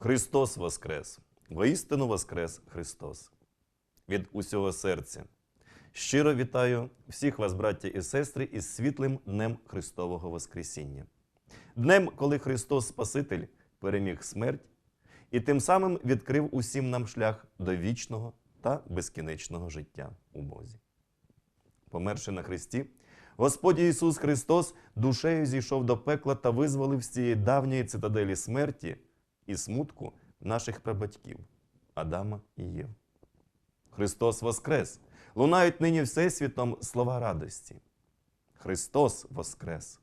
Христос Воскрес! Воістину Воскрес Христос! Від усього серця. Щиро вітаю всіх вас, браття і сестри, із світлим Днем Христового Воскресіння. Днем, коли Христос Спаситель переміг смерть і тим самим відкрив усім нам шлях до вічного та безкінечного життя у Бозі. Померши на Христі, Господь Ісус Христос душею зійшов до пекла та визволив з цієї давньої цитаделі смерті і смутку наших прабатьків Адама і Єв. Христос Воскрес! Лунають нині всесвітом слова радості. Христос Воскрес!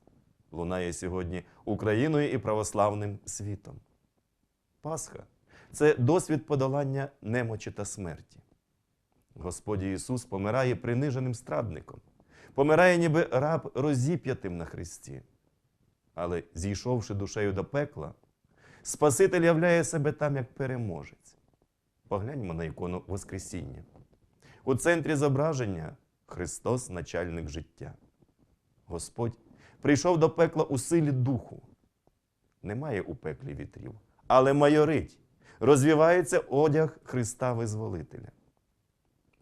Лунає сьогодні Україною і православним світом. Пасха це досвід подолання немочі та смерті. Господь Ісус помирає приниженим страдником, помирає ніби раб розіп'ятим на хресті. Але зійшовши душею до пекла, Спаситель являє себе там як переможець. Погляньмо на ікону Воскресіння. У центрі зображення Христос начальник життя. Господь прийшов до пекла у силі духу. Немає у пеклі вітрів, але майорить, розвівається одяг Христа Визволителя.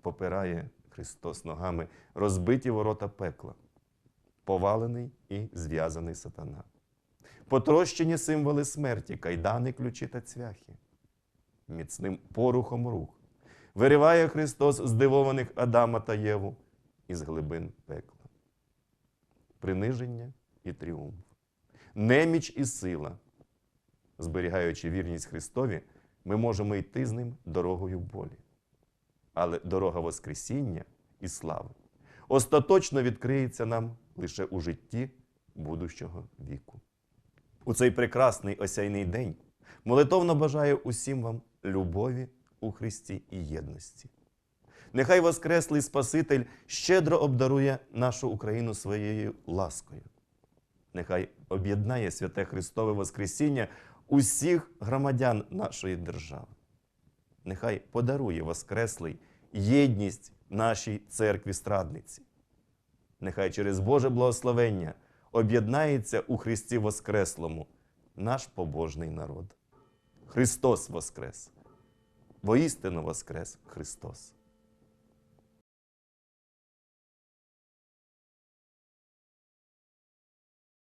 Попирає Христос ногами розбиті ворота пекла, повалений і зв'язаний сатана. Потрощені символи смерті, кайдани, ключі та цвяхи. Міцним порухом рух вириває Христос здивованих Адама та Єву із глибин пекла. Приниження і тріумф, неміч і сила. Зберігаючи вірність Христові, ми можемо йти з ним дорогою болі. Але дорога Воскресіння і слави остаточно відкриється нам лише у житті будущого віку. У цей прекрасний осяйний день молитовно бажаю усім вам любові у Христі і єдності. Нехай Воскреслий Спаситель щедро обдарує нашу Україну своєю ласкою. Нехай об'єднає святе Христове Воскресіння усіх громадян нашої держави. Нехай подарує Воскреслий єдність нашій церкві страдниці. Нехай через Боже благословення об'єднається у Христі Воскреслому наш побожний народ. Христос Воскрес! Воістину Воскрес Христос!